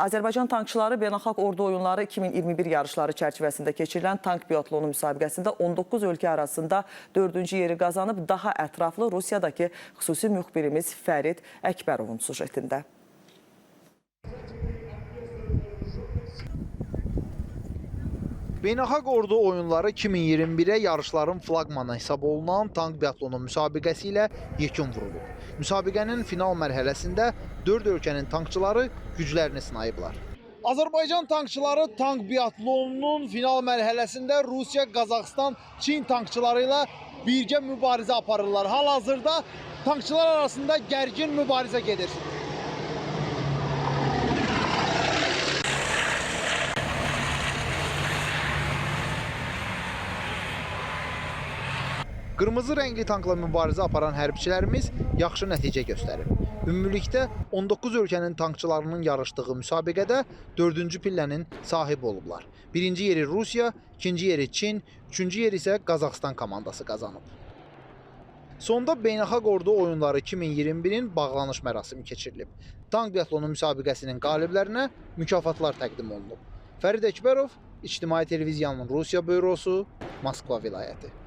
Azərbaycan tankçıları Beynəlxalq Ordu Oyunları 2021 yarışları çərçivəsində keçirilən tank biatlonu müsabiqəsində 19 ölkə arasında 4-cü yeri qazanıb daha ətraflı Rusiyadakı xüsusi müxbirimiz Fərid Əkbərovun sujetində. Beynəlxalq Ordu Oyunları 2021-ə yarışların flaqmanı hesab olunan tank biatlonu müsabiqəsi ilə yekun vurulub. Müsabiqənin final mərhələsində 4 ölkənin tankçıları güclərini sınayıblar. Azərbaycan tankçıları tank biatlonunun final mərhələsində Rusiya, Qazaxıstan, Çin tankçıları ilə birgə mübarizə aparırlar. Hal-hazırda tankçılar arasında gərgin mübarizə gedir. Qırmızı rəngli tankla mübarizə aparan hərbiçilərimiz yaxşı nəticə göstərib. Ümumilikdə 19 ölkənin tankçılarının yarışdığı müsabiqədə 4-cü pillənin sahibi olublar. Birinci yeri Rusiya, ikinci yeri Çin, üçüncü yeri isə Qazaxıstan komandası qazanıb. Sonda Beynəlxalq Ordu Oyunları 2021-in bağlanış mərasimi keçirilib. Tank biatlonu müsabiqəsinin qaliblərinə mükafatlar təqdim olunub. Fərid Əkbərov, İctimai Televiziyanın Rusiya bürosu, Moskva vilayəti.